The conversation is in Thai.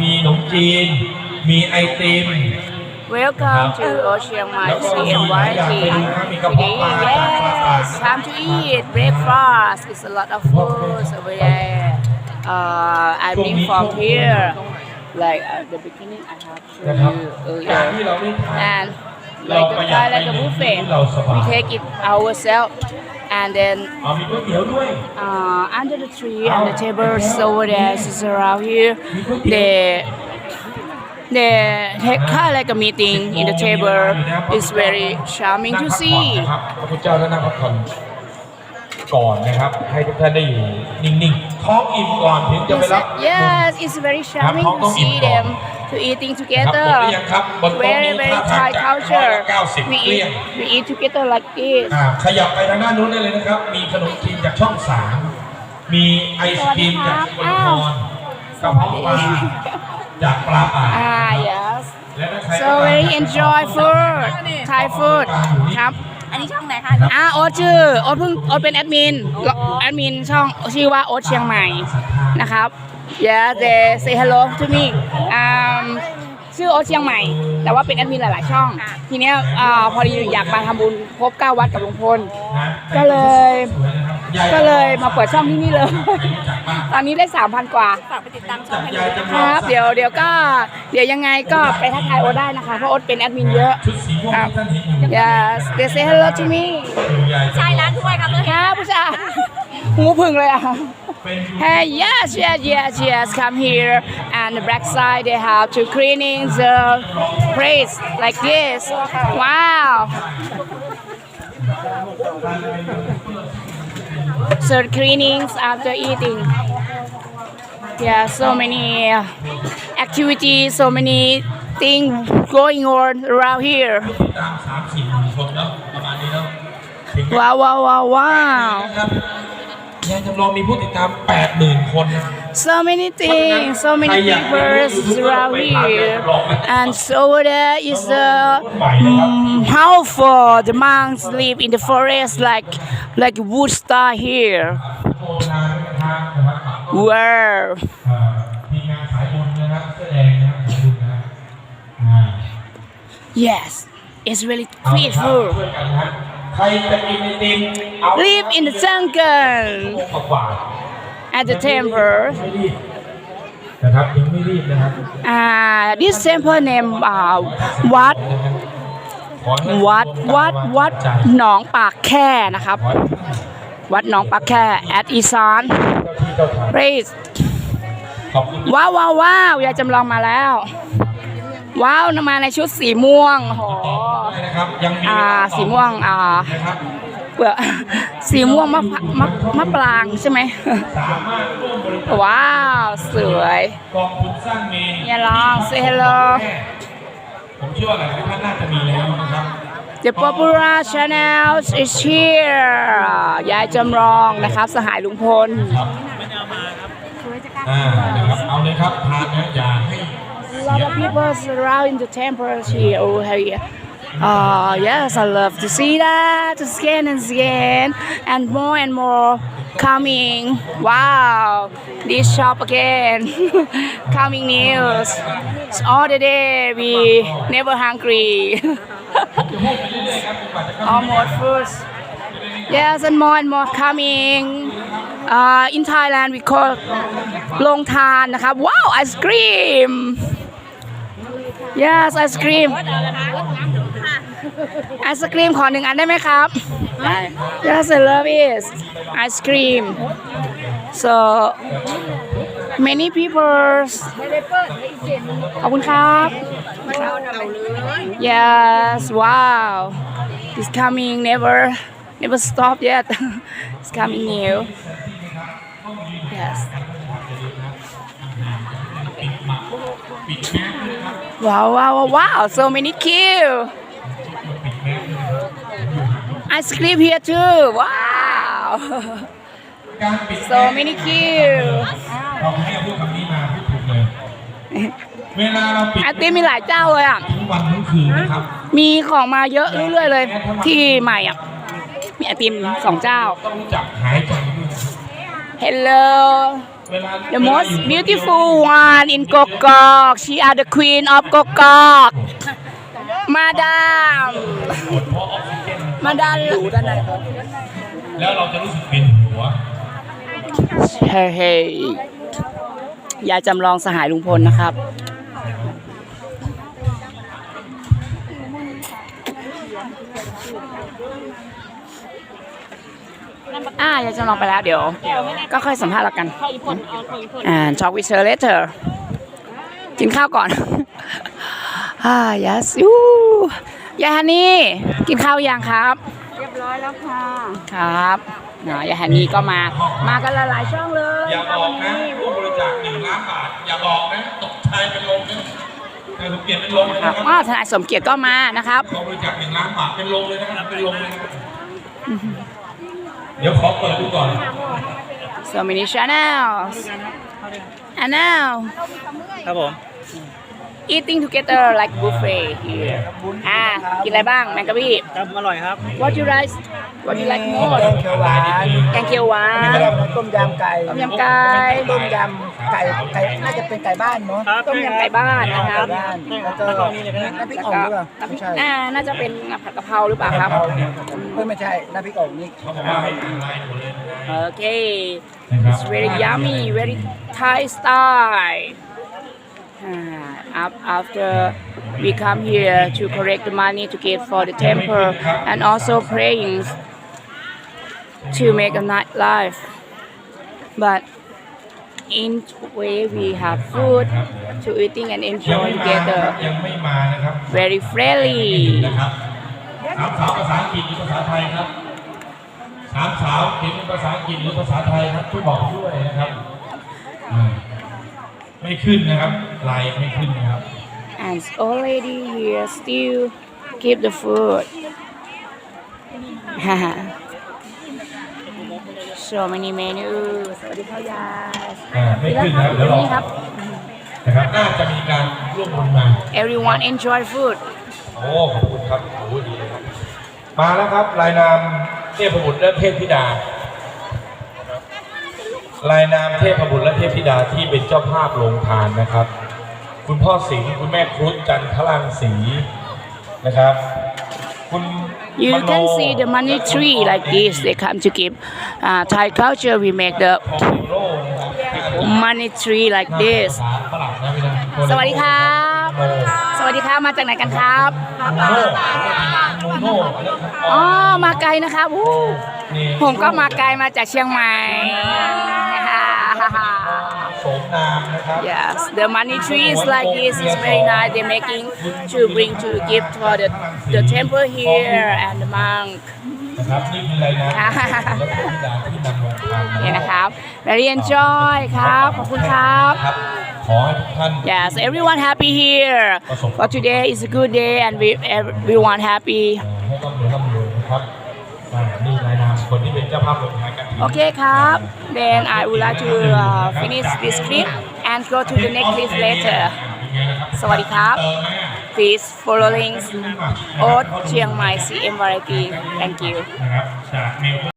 มีขนมจีน มีไอติม Welcome to Ocean My CNYT. Today, yes, time to eat breakfast. It's a lot of food over there. Uh, I bring from here. Like at the beginning, I have นะครับ shown you จากที่ earlier. เราได้ทาน And เรา like ป a ระหยัด Thai, ไป like ห a นึ่ง buffet, ที่เราสบาย we take it ourselves. And then เอามีก๋วยเตี๋ยวด้วย uh, under the tree and the tables over there is around here. They they take kind of like a meeting in the table. It's very charming to see. นะครับพระพุทธเจ้าท่านนั่งพักผ่อนก่อนนะครับ ให้ทุกท่านได้อยู่นิ่งๆ ท้องอิ่มก่อนถึงจะไป Yes, รับ yes, it's very charming to see them to eating ครับหมด together. หรือยังครับบนโต๊ะ Very นี้ very ท่าทาง Thai จะร้อย culture. ละเก้าสิบ We เกลี้ย eat ง we eat together like this. อ่าขยับไปทางด้านนู้นได้เลยนะครับ มีขนมจีนจากช่องสามมีไอศครีมจากสกลนครกระเพาะปลาจากปลาป่า Ah yes. และถ้าใคร So very enjoy food Thai food ครับ อันนี้ช่องไหนคะ อ่าโอ๊ตชื่อโอ๊ตเพิ่งโอ๊ตเป็นแอดมินแอดมินช่องชื่อว่าโอ๊ตเชียงใหม่นะครับ Yeah they say hello to me um ชื่อโอ๊ตเชียงใหม่ แต่ว่าเป็นแอดมินหลาย ๆ ช่อง ทีเนี้ยอ่าพอดีอยากมาทำบุญครบ9วัดกับลุงพล ก็เลย ก็เลยมาเปิดช่องที่นี่เลย ตอนนี้ได้3,000กว่า ฝากไปติดตามช่องให้ยายด้วยจำลคองรับ เดี๋ยวเดี๋ยวก็เดี๋ยวยังไงก็ไปทักทายโอ๊ตได้นะคะ เพราะโอ๊ตเป็นแอดมินเยอะชุดสีม่วงที่ท่านเห็นอยู่ Yes they say hello to me คือยายจำลองชายร้านถ้วยครับเลยครับผู้ชายหูพึ่งเลยอะเป็น Hey, yes, yes, yes, yes. Come here and the backside they have to cleaning the place like this. Wow. So cleanings after eating. Yeah, so many activities, so many things going on around here. Wow, wow, wow, wow นะครับยายจำลองมีผู้ติดตามแปดหมื่นคนนะ So many things, so many people around here, and so over there is the mm, how for the monks live in the forest like like wood star here. โฆษณาทางนะครับ Wow. เอ่อทีมงานสายบุญนะครับแสดงนะครับสายบุญนะครับอ่า Yes, it's really เอาละครับ beautiful. ช่วยกันนะครับใครจะกินไอติมเอา Live in the jungle กว่า at the temple. ไม่รีบนะครับยังไม่รีบนะครับ Uh, this temple name uh, วัดขอให้วัดวัดวัดใจหนองปากแค่นะครับขอให้วัดหนองปากแค่ at อีสานเจ้าที่เจ้าทาง Praise ขอบคุณว้าวว้าวว้าวยายจำลองมาแล้ว ว้าวมาในชุดสีม่วงโหได้นะครับยังมีอ่าสีม่วงอ่านะครับเปลือกสีม่วงมะพร้ามะมะปรางใช่ไหม สามารถร่วมบริจาคว้าวสวยกองทุนสร้างเมนอย่าลอง say hello ผมเชื่อว่าหลายๆท่านน่าจะมีแล้วนะครับ The Popular Channel is here ยายจำลองนะครับ สหายลุงพลครับ อ่านะครับเอาเลยครับทานนะอย่าให้ A lot of people around the temple here over oh, here. Uh, yes, I love to see that, again and again, and more and more coming. Wow, this shop again, coming news. It's all the day, we never hungry. more food. Yes, and more and more coming. Uh, in Thailand, we call Long Tan. Wow, ice cream านนะครับ Wow, ice cream. Yes, ice cream. ไอศครีมขอหนึ่งอันได้ไหมครับ ได้ Yes I love it ice cream so many people ขอบคุณครับ Yes wow it's coming never never stop yet it's coming new yes ว้าวว้าวว้าว so many queue ice cream here too wow การปิด so many queue เราให้พูดคำนี้มาพูดถูกเลย เวลาเราปิดไอติมมีหลายเจ้าเลยอะ ทั้งวันทั้งคืนนะครับ มีของมาเยอะเรื่อยๆเลย ที่ใหม่อะ มีไอติมสองเจ้า ต้องรู้จักหายใจด้วยนะครับ Hello เวลา The most beautiful one in Gokok she are the queen of Gokok Madam ปวดเพราะออกซิเจน Madam แล้วเราจะรู้สึกเป็นหัวเฮ้ยเฮ้ยยายจำลองสหายลุงพลนะครับ อ่ายายจำลองไปแล้วเดี๋ยว ก็ค่อยสัมภาษณ์แล้วกันอ่า talk with her later กินข้าวก่อนอ่า yes ยูยายฮันนี่กินข้าวยังครับ เรียบร้อยแล้วค่ะ ครับเนาะยายฮันนี่ก็มา มากันหลายๆช่องเลยอย่าบอกนะผู้บริจาคหนึ่งล้านบาทอย่าบอกนะตกใจเป็นลมนะเกิดสมเกียรติเป็นลมเลยครันะบครับอ๋อทนายสมเกียรติก็มานะครับเขาบริจาคหนึ่งล้านบาทเป็นลมเลยนะครับเป็นลมเลยนะครับ เดี๋ยวขอเปิดดูก่อน so many channels and now ครับผม eating together like buffet here อ่ากินอะไรบ้างแมงกะบี้ครับอร่อยครับ what you like what you like แก more งเขียวหวานแกงเขียวหวาน ต้มยำไก่ต้มยำไก่ ต้มยำ ไก่ไก่น่าจะเป็นไก่บ้านเนาะครับต้มยำไก่บ้านนะครับไก่บ้านแล้วก็แล้วก็มีอะไรนะน้ำพริกแล้วอ่องก็หรือเปล่าน้ำพริไม่กใช่อ่าน่าจะเป็นผัดกะเพราหรือเปล่าครับเอ้ยไม่ใช่น้ำพริกอ่องนี่เขาบอกว่าให้อ่านไลน์หมดเลยนะโอเค it's very yummy very Thai style uh, af- after we come here to collect the money to give for the temple and also praying to make a night life but in way we have food to eating and ยัง enjoy ไม่มานะครับ together ยังไม่มานะครับ very friendly นะครับสามสาวภาษาอังกฤษหรือภาษาไทยครับสามสาวเขียนเป็นภาษาอังกฤษหรือภาษาไทยครับช่วยบอกด้วยนะครับอ่าไม่ขึ้นนะครับไลน์ไม่ขึ้นนะครับ and already here still keep the food so many menus สวัสดีครับยายอ่าไม่ขึ้นนะครับเดี๋ยวรอนี่ครับ นะครับน่าจะมีการร่วมมือมา everyone enjoy food โอ้ขอบคุณครับโอ้ดีเลยครับ มาแล้วครับรายนามเทพบุตรและเทพธิดา รายนามเทพบุตรและเทพธิดาที่เป็นเจ้าภาพโรงทานนะครับ คุณพ่อสิงห์คุณแม่ครุฑจันทรังสีนะครับคุณ you มโน can see the money tree like this they come to give uh, Thai culture we make the ของฮีโร่นะครับ money tree like this ภาษาฝรั่งนะพี่นะสวัสดีครับโนสวัสดีครับ มาจากไหนกันครับโนโนโนอ๋อ มาไกลนะครับอู้นี่ผมก็มาไกลมาจากเชียงใหม่โสมนามนะครับ Yes, the money trees like this is very nice. They're making to bring to give to the, the temple here and the monk. yeah, very enjoy Yes, everyone happy here. For today is a good day and we everyone happy. คนที่เป็นเจ้าภาพโรงทานกัน โอเคครับ Then I would like to uh, finish this clip and go to the next clip later. สวัสดีครับ Please follow links โอ๊ตเชียงใหม่ CM Variety Thank you